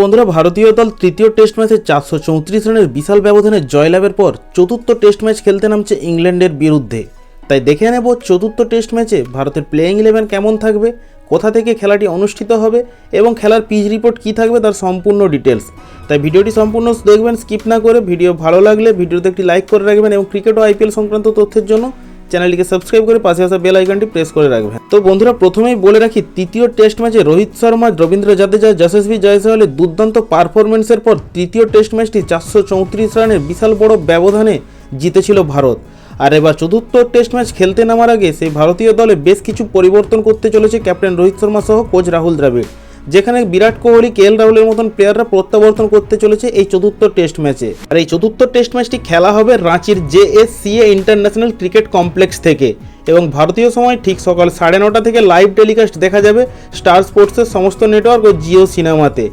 বন্ধুরা, ভারতীয় দল তৃতীয় টেস্ট ম্যাচে চারশো চৌত্রিশ রানের বিশাল ব্যবধানে জয়লাভের পর চতুর্থ টেস্ট ম্যাচ খেলতে নামছে ইংল্যান্ডের বিরুদ্ধে। তাই দেখে নেব চতুর্থ টেস্ট ম্যাচে ভারতের প্লেয়িং ইলেভেন কেমন থাকবে, কোথা থেকে খেলাটি অনুষ্ঠিত হবে এবং খেলার পিচ রিপোর্ট কী থাকবে তার সম্পূর্ণ ডিটেলস তাই ভিডিওটি সম্পূর্ণ দেখবেন স্কিপ না করে ভিডিও ভালো লাগলে ভিডিওতে একটি লাইক করে রাখবেন এবং ক্রিকেট ও আইপিএল সংক্রান্ত তথ্যের জন্য চ্যানেলটিকে সাবস্ক্রাইব করে পাশে আসা বেল আইকনটি প্রেস করে রাখবেন। তো বন্ধুরা, প্রথমেই বলে রাখি, তৃতীয় টেস্ট ম্যাচে রোহিত শর্মা, রবীন্দ্র জাদেজা, যশস্বী জয়সওয়ালের দুর্দান্ত পারফরমেন্সের পর তৃতীয় টেস্ট ম্যাচটি চারশো চৌত্রিশ রানের বিশাল বড় ব্যবধানে জিতেছিল ভারত। আর এবার চতুর্থ টেস্ট ম্যাচ খেলতে নামার আগে সেই ভারতীয় দলে বেশ কিছু পরিবর্তন করতে চলেছে ক্যাপ্টেন রোহিত শর্মা সহ কোচ রাহুল দ্রাবিড়। যেখানে বিরাট কোহলি কে এল রাহুলের মতন প্লেয়াররা প্রত্যাবর্তন করতে চলেছে এই চতুর্থ টেস্ট ম্যাচে আর এই চতুর্থ টেস্ট ম্যাচটি খেলা হবে রাঁচির J S CA international cricket complex থেকে। এবং ভারতীয় সময় ঠিক সকাল সাড়ে নটা থেকে লাইভ টেলিকাস্ট দেখা যাবে স্টার স্পোর্টসের সমস্ত নেটওয়ার্ক ও জিও সিনেমাতে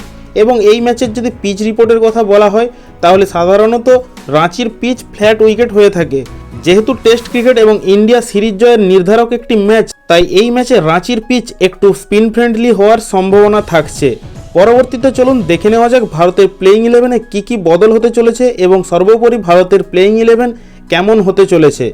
এবং এই ম্যাচের যদি পিচ রিপোর্টের কথা বলা হয়, তাহলে সাধারণত রাঁচির পিচ ফ্ল্যাট উইকেট হয়ে থাকে। যেহেতু টেস্ট ক্রিকেট এবং ইন্ডিয়া সিরিজ জয়ের নির্ধারক একটি ম্যাচ, তাই এই ম্যাচে রাঁচির পিচ একটু স্পিন ফ্রেন্ডলি হওয়ার সম্ভাবনা থাকছে। পরবর্তীতে চলুন দেখে নেওয়া যাক ভারতের প্লেয়িং ইলেভেনে কী কী বদল হতে চলেছে এবং সর্বোপরি ভারতের প্লেয়িং ইলেভেন কেমন হতে চলেছে।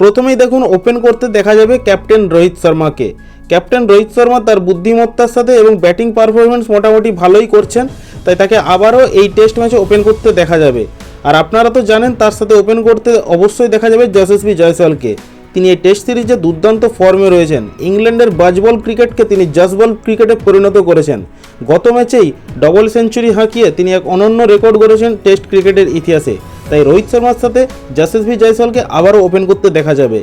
প্রথমেই দেখুন ওপেন করতে দেখা যাবে ক্যাপ্টেন রোহিত শর্মাকে। ক্যাপ্টেন রোহিত শর্মা তার বুদ্ধিমত্তার সাথে এবং ব্যাটিং পারফরমেন্স মোটামুটি ভালোই করছেন, তাই তাকে আবারও এই টেস্ট ম্যাচে ওপেন করতে দেখা যাবে। আর আপনারা তো জানেন, তার সাথে ওপেন করতে অবশ্যই দেখা যাবে যশস্বী জয়সওয়ালকে। তিনি এই টেস্ট সিরিজে দুর্দান্ত ফর্মে রয়েছেন। ইংল্যান্ডের বাজবল ক্রিকেটকে তিনি জাসবল ক্রিকেটে পরিণত করেছেন। গত ম্যাচেই ডবল সেঞ্চুরি হাঁকিয়ে তিনি এক অনন্য রেকর্ড করেছেন টেস্ট ক্রিকেটের ইতিহাসে। তাই রোহিত শর্মার সাথে যশস্বী জয়সওয়ালকে আবারও ওপেন করতে দেখা যাবে।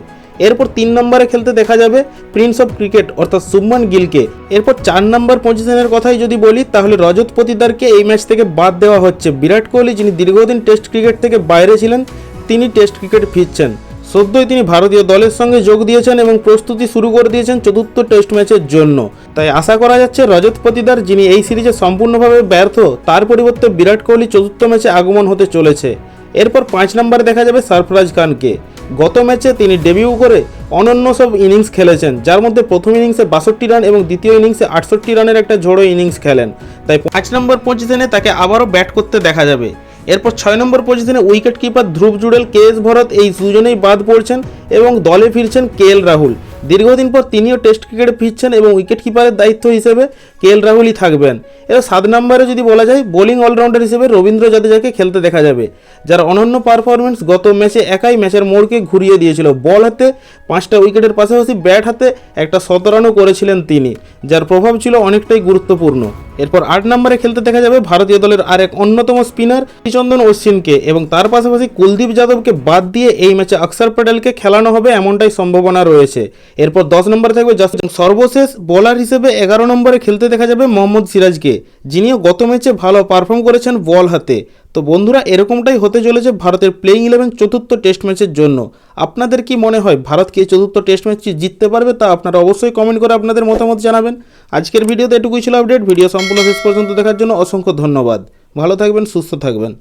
এরপর তিন নম্বরে খেলতে দেখা যাবে প্রিন্স অফ ক্রিকেট অর্থাৎ শুভমান গিলকে। এরপর চার নম্বর পজিশনের কথাই যদি বলি, তাহলে রজত পতিদারকে এই ম্যাচ থেকে বাদ দেওয়া হচ্ছে। বিরাট কোহলি, যিনি দীর্ঘদিন টেস্ট ক্রিকেট থেকে বাইরে ছিলেন, তিনি টেস্ট ক্রিকেট ফিরছেন। সদ্যই তিনি ভারতীয় দলের সঙ্গে যোগ দিয়েছেন এবং প্রস্তুতি শুরু করে দিয়েছেন চতুর্থ টেস্ট ম্যাচের জন্য। তাই আশা করা যাচ্ছে রজত পতিদার, যিনি এই সিরিজে সম্পূর্ণভাবে ব্যর্থ, তার পরিবর্তে বিরাট কোহলি চতুর্থ ম্যাচে আগমন হতে চলেছে। এরপর পাঁচ নম্বরে দেখা যাবে সরফরাজ খানকে। গত ম্যাচে তিনি ডেবিউ করে অনন্য সব ইনিংস খেলেছেন, যার মধ্যে প্রথম ইনিংসে বাষট্টি রান এবং দ্বিতীয় ইনিংসে আটষট্টি রানের একটা ঝোড়ো ইনিংস খেলেন। তাই পাঁচ নম্বর পজিশনে তাকে আবারও ব্যাট করতে দেখা যাবে। এরপর ছয় নম্বর পজিশনে wicket keeper Dhruv Jurel, K S Bharat এই দুজনেই বাদ পড়ছেন এবং দলে ফিরছেন কে এল রাহুল। দীর্ঘদিন পর তিনিও টেস্ট ক্রিকেটে ফিরছেন এবং উইকেট কিপারের দায়িত্ব হিসেবে কে এল রাহুলই থাকবেন। এবার সাত নম্বরে যদি বলা যায় বোলিং অলরাউন্ডার হিসেবে রবীন্দ্র জাদেজাকে খেলতে দেখা যাবে, যার অনন্য পারফরমেন্স গত ম্যাচে একাই ম্যাচের মোড়কে ঘুরিয়ে দিয়েছিল। বল হাতে পাঁচটা উইকেটের পাশাপাশি ব্যাট হাতে একটা শতরানও করেছিলেন তিনি, যার প্রভাব ছিল অনেকটাই গুরুত্বপূর্ণ। এরপর আট নম্বরে খেলতে দেখা যাবে ভারতীয় দলের আর এক অন্যতম স্পিনার চন্দন অশ্বিনকে এবং তার পাশাপাশি কুলদীপ যাদবকে বাদ দিয়ে এই ম্যাচে অক্ষর প্যাটেলকে খেলানো হবে এমনটাই সম্ভাবনা রয়েছে। এরপর দশ নম্বরে থাকবে জাসপ্রীত সর্বশেষ বোলার হিসেবে এগারো নম্বরে খেলতে দেখা যাবে মোহাম্মদ সিরাজকে, যিনিও গত ম্যাচে ভালো পারফর্ম করেছেন বল হাতে। তো বন্ধুরা, এরকমটাই হতে চলেছে ভারতের প্লেইং ইলেভেন চতুর্থ টেস্ট ম্যাচের জন্য। আপনাদের কি মনে হয়, ভারত কি চতুর্থ টেস্ট ম্যাচটি জিততে পারবে তা আপনারা অবশ্যই কমেন্ট করে আপনাদের মতামত জানাবেন। আজকের ভিডিওতে এটুকুই ছিল আপডেট ভিডিও সম্পূর্ণ শেষ পর্যন্ত দেখার জন্য অসংখ্য ধন্যবাদ। ভালো থাকবেন, সুস্থ থাকবেন।